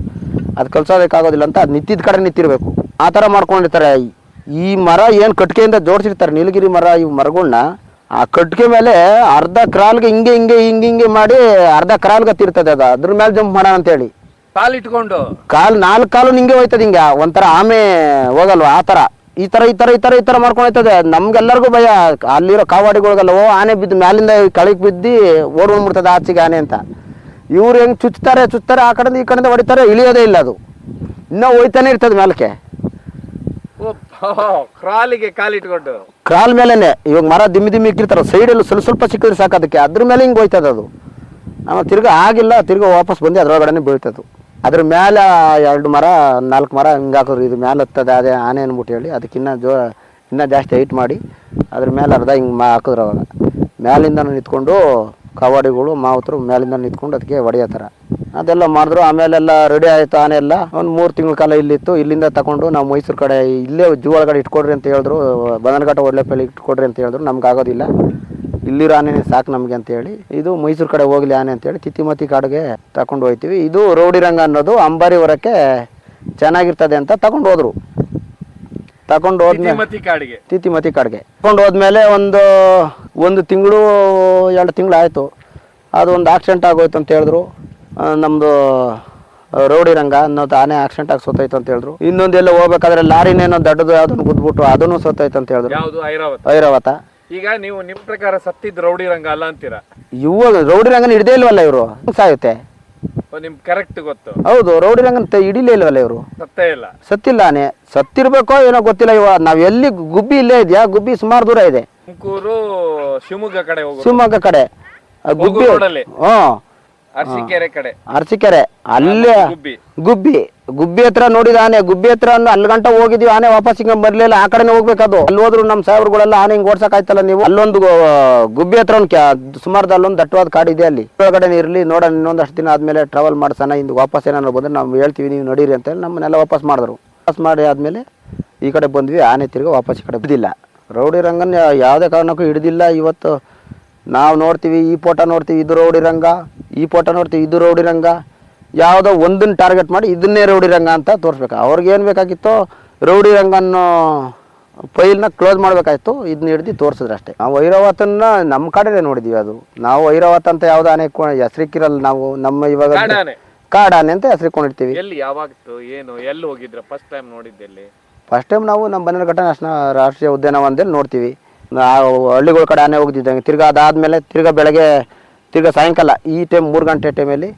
ಅದು ಕಲಿಸೋದಕ್ಕಾಗೋದಿಲ್ಲ ಅಂತ ಅದು ನಿಂತಿದ್ದ ಕಡೆ ನಿಂತಿರಬೇಕು. ಆ ಥರ ಮಾಡ್ಕೊಂಡಿರ್ತಾರೆ. ಈ ಮರ ಏನು ಕಟ್ಕೆಯಿಂದ ಜೋಡಿಸಿರ್ತಾರೆ, ನೀಲಗಿರಿ ಮರ, ಈ ಮರಗಳನ್ನ ಆ ಕಟ್ಗೆ ಮೇಲೆ ಅರ್ಧ ಕ್ರಾಲ್ಗೆ ಹಿಂಗೆ ಹಿಂಗೆ ಹಿಂಗೆ ಹಿಂಗೆ ಮಾಡಿ ಅರ್ಧ ಕ್ರಾಲ್ಗೆ ತಿರ್ತದೆ ಅದು. ಅದ್ರ ಮೇಲೆ ಜಂಪ್ ಮಾಡೋಣ ಅಂತೇಳಿ. ಕಾಲ್ ಇಟ್ಕೊಂಡು ಕಾಲ್ ನಾಲ್ಕು ಕಾಲು ನಿಂಗೆ ಹೋಯ್ತದೆ ಹಿಂಗೆ. ಒಂಥರ ಆಮೆ ಹೋಗಲ್ವಾ? ಆ ಥರ. ಈ ಥರ ಈ ಥರ ಈ ಥರ ಈ ಥರ ಮಾಡ್ಕೊಂಡು ಹೋಯ್ತದೆ. ನಮ್ಗೆಲ್ಲರಿಗೂ ಭಯ. ಅಲ್ಲಿರೋ ಕಾವಾಡಿಗಳಿಗೆಲ್ಲ ಓ ಆನೆ ಬಿದ್ದು ಮ್ಯಾಲಿಂದ ಕಳಿಗೆ ಬಿದ್ದು ಓಡ್ಬಂದ್ಬಿಡ್ತದೆ ಆಚೆಗೆ ಆನೆ ಅಂತ. ಇವ್ರು ಹೆಂಗೆ ಚುಚ್ತಾರೆ ಚುಚ್ತಾರೆ ಆ ಕಡೆಯಿಂದ ಈ ಕಡೆಯಿಂದ ಹೊಡಿತಾರೆ ಇಳಿಯೋದೇ ಇಲ್ಲ ಅದು. ಇನ್ನೂ ಹೋಯ್ತಾನೆ ಇರ್ತದೆ ಮೇಲಕ್ಕೆ. ಕ್ರಾಲಿಗೆ ಕಾಲ್ ಇಟ್ಕೊಂಡು ಕ್ರಾಲ್ ಮೇಲೇನೆ. ಇವಾಗ ಮರ ದಿಮ್ಮಿ ದಿಮ್ಮಿ ಇಕ್ಕಿರ್ತಾರೆ ಸೈಡಲ್ಲಿ ಸ್ವಲ್ಪ ಸ್ವಲ್ಪ ಸಿಕ್ಕಿದ್ರೆ ಸಾಕು ಅದಕ್ಕೆ. ಅದ್ರ ಮೇಲೆ ಹಿಂಗೆ ಹೋಯ್ತದ ಅದು. ನಾವು ತಿರ್ಗಾ ಆಗಿಲ್ಲ ತಿರ್ಗಾ ವಾಪಸ್ ಬಂದು ಅದ್ರೊಳಗಡೆನೆ ಬೀಳ್ತದು ಅದ್ರ ಮ್ಯಾಲ ಎರಡು ಮರ, ನಾಲ್ಕು ಮರ ಹಿಂಗೆ ಹಾಕಿದ್ರು ಇದು ಮ್ಯಾಲೆ ಹತ್ತದ, ಅದೇ ಆನೆ ಅಂದ್ಬಿಟ್ಟು ಹೇಳಿ ಅದಕ್ಕಿನ್ನ ಜೋ, ಇನ್ನೂ ಜಾಸ್ತಿ ಹೈಟ್ ಮಾಡಿ, ಅದ್ರ ಮೇಲೆ ಅರ್ಧ ಹಿಂಗೆ ಮಾ ಹಾಕಿದ್ರು ಅವಾಗ. ಮ್ಯಾಲಿಂದ ನಿಂತ್ಕೊಂಡು ಕವಾಡಿಗಳು ಮಾವುತರು ಮೇಲಿಂದ ನಿಂತ್ಕೊಂಡು ಅದಕ್ಕೆ ಹೊಡೆಯೋ ಥರ ಅದೆಲ್ಲ ಮಾಡಿದ್ರು, ಆಮೇಲೆಲ್ಲ ರೆಡಿ ಆಯಿತು ಆನೆ ಎಲ್ಲ. ಒಂದು ಮೂರು ತಿಂಗಳ ಕಾಲ ಇಲ್ಲಿತ್ತು. ಇಲ್ಲಿಂದ ತಗೊಂಡು ನಾವು ಮೈಸೂರು ಕಡೆ ಇಲ್ಲೇ ಜೂ ಒಳಗಡೆ ಇಟ್ಕೊಡ್ರಿ ಅಂತ ಹೇಳಿದ್ರು ಬದನಘಟ್ಟ ಒಳ್ಳೆಪಲ್ಲಿ ಇಟ್ಕೊಡ್ರಿ ಅಂತ ಹೇಳಿದ್ರು, ನಮ್ಗೆ ಆಗೋದಿಲ್ಲ. ಇಲ್ಲಿರೋ ಆನೆನೇ ಸಾಕು ನಮಗೆ ಅಂತೇಳಿ ಇದು ಮೈಸೂರು ಕಡೆ ಹೋಗ್ಲಿ ಆನೆ ಅಂತೇಳಿ ತಿತ್ತಿಮತಿ ಕಾಡಿಗೆ ತಗೊಂಡು ಹೋಗ್ತೀವಿ ಇದು ರೌಡಿ ರಂಗ ಅನ್ನೋದು ಅಂಬಾರಿ ಹೊರಕ್ಕೆ ಚೆನ್ನಾಗಿರ್ತದೆ ಅಂತ ತಗೊಂಡು ಹೋದ್ರು. ತಗೊಂಡು ಹೋದ್ಮೇಲೆ ಕಾಡಿಗೆ. ತಿತಿಮತಿ ಕಾಡಿಗೆ. ತಗೊಂಡು ಹೋದ್ಮೇಲೆ ಒಂದು ಒಂದು ತಿಂಗಳು ಎರಡು ತಿಂಗಳು ಆಯಿತು. ಅದು ಒಂದು ಆಕ್ಸಿಡೆಂಟ್ ಆಗೋಯ್ತು ಅಂತ ಹೇಳಿದ್ರು. ನಮ್ಮದು ನಮ್ದು ರೌಡಿ ರಂಗ ಅನ್ನೋದು ಆನೆ ಆಕ್ಸಿಡೆಂಟ್ ಆಗಿ ಸೋತೈತು ಅಂತ ಹೇಳಿದ್ರು. ಇನ್ನೊಂದೆಲ್ಲ ಹೋಗ್ಬೇಕಾದ್ರೆ ಲಾರಿನೇನೋ ದೊಡ್ಡದು ಅದನ್ನು ಗುದ್ಬಿಟ್ಟು ಅದನ್ನು ಸೋತೈತು ಅಂತ ಹೇಳಿದ್ರು. ಐರಾವತ. ಈಗ ನೀವು ನಿಮ್ ಪ್ರಕಾರ ಸತ್ತಿದ್ ರೌಡಿ ರಂಗ ಅಲ್ಲ ಅಂತೀರಾ? ಇವಾಗ ರೌಡಿ ರಂಗನ ಹಿಡ್ದೇ ಇಲ್ವಲ್ಲ ಇವರು? ಸಾಯುತ್ತೆ. ಓ, ನಿಮ್ ಕರೆಕ್ಟ್ ಗೊತ್ತು. ಹೌದು ರೌಡಿ ರಂಗನ ಹಿಡಿಲೇ ಇಲ್ವಲ್ಲ ಇವರು? ಸತ್ತೇ ಇಲ್ಲ. ಸತ್ತಿಲ್ಲ ಆನೆ ಸತ್ತಿರ್ಬೇಕೋ ಏನೋ ಗೊತ್ತಿಲ್ಲ ಇವ ನಾವ್ ಎಲ್ಲಿ ಗುಬ್ಬಿ ಇಲ್ಲೇ ಇದೆಯಾ? ಗುಬ್ಬಿ ಸುಮಾರು ದೂರ ಇದೆ. ತುಮಕೂರು ಶಿವಮೊಗ್ಗ ಕಡೆ ಹೋಗು ಶಿವಮೊಗ್ಗ ಕಡೆ. ಆ ಗುಬ್ಬಿ ರೋಡಲ್ಲಿ. ಹ್ಮ್. ಅರಸೀಕೆರೆ ಕಡೆ. ಅರಸಿಕೆರೆ. ಅಲ್ಲೇ ಗುಬ್ಬಿ. ಗುಬ್ಬಿ. ಗುಬ್ಬಿ ಹತ್ರ ನೋಡಿದ ಆನೆ. ಗುಬ್ಬಿ ಹತ್ರ ಅಲ್ಲಿ ಗಂಟ ಹೋಗಿದ್ವಿ. ಆನೆ ವಾಪಸ್ ಹಿಂಗ ಬರ್ಲಿಲ್ಲ. ಆ ಕಡೆನೇ ಹೋಗ್ಬೇಕದು ಅಲ್ಲಿ ಹೋದ್ರು ನಮ್ಮ ಸಾಹೇಬ್ರುಗಳೆಲ್ಲ ಆನೆ ಹಿಂಗ್ ಓಡ್ಸಕ್ ಆಯ್ತಲ್ಲ ನೀವು? ಅಲ್ಲೊಂದು ಗುಬ್ಬಿ ಹತ್ರ ಒಂದು ಸುಮಾರು ಅಲ್ಲೊಂದು ದಟ್ಟವಾದ ಕಾಡು ಇದೆ ಅಲ್ಲಿ. ಒಳಗಡೆ ಇರ್ಲಿ. ನೋಡೋಣ. ಇನ್ನೊಂದಷ್ಟು ದಿನ ಆದ್ಮೇಲೆ ಟ್ರಾವೆಲ್ ಮಾಡ್ಸೋಣ. ಇಂದು ವಾಪಸ್ ಏನಾದ್ರು ಬಂದ್ರೆ ನಾವು ಹೇಳ್ತೀವಿ. ನೀವು ನಡೀರಿ ಅಂತ ಹೇಳಿ ನಮ್ಮನ್ನೆಲ್ಲ ವಾಪಸ್ ಮಾಡಿದ್ರು. ವಾಪಸ್ ಮಾಡಿ ಆದ್ಮೇಲೆ ಈ ಕಡೆ ಬಂದ್ವಿ. ಆನೆ ತಿರ್ಗಿ ವಾಪಸ್ ಈ ಕಡೆ ಬಿದ್ದಿಲ್ಲ ರೌಡಿ ರಂಗನ್ ಯಾವುದೇ ಕಾರಣಕ್ಕೂ ಹಿಡಿದಿಲ್ಲ. ಇವತ್ತು ನಾವು ನೋಡ್ತೀವಿ ಈ ಫೋಟೋ ನೋಡ್ತೀವಿ ಇದು ರೌಡಿ ರಂಗ ಈ ಫೋಟೋ ನೋಡ್ತೀವಿ ಇದು ರೌಡಿ ರಂಗ ಯಾವುದೋ ಒಂದನ್ನು ಟಾರ್ಗೆಟ್ ಮಾಡಿ ಇದನ್ನೇ ರೌಡಿ ರಂಗ ಅಂತ ತೋರಿಸ್ಬೇಕು. ಅವ್ರಿಗೆ ಏನು ಬೇಕಾಗಿತ್ತು ರೌಡಿ ರಂಗ ಅನ್ನೋ ಫೈಲ್ನ ಕ್ಲೋಸ್ ಮಾಡಬೇಕಾಯ್ತು. ಇದನ್ನ ಹಿಡ್ದು ತೋರಿಸಿದ್ರೆ ಅಷ್ಟೇ. ನಾವು ಐರಾವತನ್ನ ನಮ್ಮ ಕಡೆನೇ ನೋಡಿದೀವಿ ಅದು. ನಾವು ವೈರವಾತ ಅಂತ ಯಾವ್ದು ಆನೆ ಹೆಸರಿಕ್ಕಿರಲ್ಲ ನಾವು. ನಮ್ಮ ಇವಾಗ ಕಾಡಾನೆ. ಅಂತ ಹೆಸರಿಕೊಂಡಿರ್ತೀವಿ ಎಲ್ಲಿ ಯಾವಾಗ್ತು ಏನು ಎಲ್ಲಿ ಹೋಗಿದ್ರ? ಫಸ್ಟ್ ಟೈಮ್ ನೋಡಿದ್ದೆಲ್ಲಿ ಫಸ್ಟ್ ಟೈಮ್ ನಾವು ನಮ್ಮ ಬನ್ನರಘಟ್ಟ ನ್ಯಾಷನಲ್ ರಾಷ್ಟ್ರೀಯ ಉದ್ಯಾನವನದಲ್ಲಿ ನೋಡ್ತೀವಿ. ಹಳ್ಳಿಗಳ ಕಡೆ ಆನೆ ಹೋಗ್ತಿದ್ದಂಗೆ. ತಿರ್ಗಾ ಅದಾದಮೇಲೆ ತಿರ್ಗಾ ಬೆಳಗ್ಗೆ, ತಿರ್ಗಾ ಸಾಯಂಕಾಲ ಈ ಟೈಮ್ ಮೂರು ಗಂಟೆ ಟೈಮಲ್ಲಿ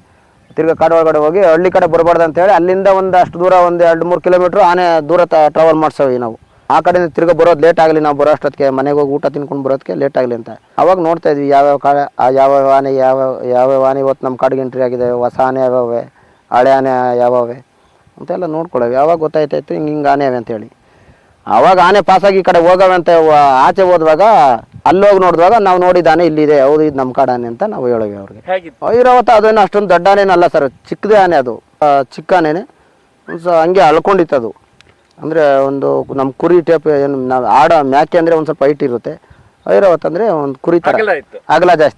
ತಿರ್ಗಾ ಕಾಡು ಒಳಗಡೆ ಹೋಗಿ ಹಳ್ಳಿ ಕಡೆ ಬರಬಾರ್ದು ಅಂತೇಳಿ ಅಲ್ಲಿಂದ ಒಂದು ಅಷ್ಟು ದೂರ ಒಂದು ಎರಡು ಮೂರು ಕಿಲೋಮೀಟ್ರ್ ಆನೆ ದೂರ ಟ್ರಾವೆಲ್ ಮಾಡ್ಸೋವಿ ನಾವು. ಆ ಕಡೆಯಿಂದ ತಿರ್ಗಾ ಬರೋದು ಲೇಟ್ ಆಗಲಿ ನಾವು ಬರೋ ಅಷ್ಟೊತ್ತಿಗೆ ಮನೆಗೆ ಹೋಗಿ ಊಟ ತಿನ್ಕೊಂಡು ಬರೋದಕ್ಕೆ ಲೇಟ್ ಆಗಲಿ ಅಂತ. ಅವಾಗ ನೋಡ್ತಾ ಇದ್ವಿ ಯಾವ್ಯಾವ ಕಾಡ ಯಾವ್ಯಾವ ಆನೆ, ಯಾವ ಯಾವ್ಯಾವ ಆನೆ ಇವತ್ತು ನಮ್ಮ ಕಾಡಿಗೆ ಎಂಟ್ರಿ ಆಗಿದೆ, ಹೊಸ ಆನೆ ಯಾವ್ಯಾವೆ, ಹಳೆ ಆನೆ ಯಾವ್ಯಾವೆ ಅಂತೆಲ್ಲ ನೋಡ್ಕೊಳ್ಳೋವಿ. ಯಾವಾಗ ಗೊತ್ತಾಯ್ತಾಯ್ತು ಹಿಂಗೆ ಹಿಂಗೆ ಆನೆ ಅವೆ ಅಂತೇಳಿ ಆವಾಗ ಆನೆ ಪಾಸಾಗಿ ಈ ಕಡೆ ಹೋಗವಂತ ಆಚೆ ಹೋದ್ವಾಗ ಅಲ್ಲೋಗಿ ನೋಡಿದಾಗ ನಾವು ನೋಡಿದಾನೆ ಇಲ್ಲಿದೆ ಹೌದು ಇದು ನಮ್ಮ ಕಾಡಾನೆ ಅಂತ ನಾವು ಹೇಳೋವಿ ಅವ್ರಿಗೆ. ಐರಾವತ ಅದೇನು ಅಷ್ಟೊಂದು ದೊಡ್ಡ ಆನೆನಲ್ಲ ಸರ್ ಚಿಕ್ಕದೇ ಆನೆ ಅದು. ಚಿಕ್ಕ ಆನೆನೆ ಒಂದು ಸ ಹಂಗೆ ಅಳ್ಕೊಂಡಿತ್ತು ಅದು. ಅಂದರೆ ಒಂದು ನಮ್ಮ ಕುರಿ ಟೇಪ್ ಏನು ನಾವು ಆಡೋ ಮ್ಯಾಕೆ ಅಂದರೆ ಒಂದು ಸ್ವಲ್ಪ ಹೈಟ್ ಇರುತ್ತೆ. ಐರಾವತ್ ಅಂದರೆ ಒಂದು ಕುರಿ ಥರ ಅಗಲ ಜಾಸ್ತಿ.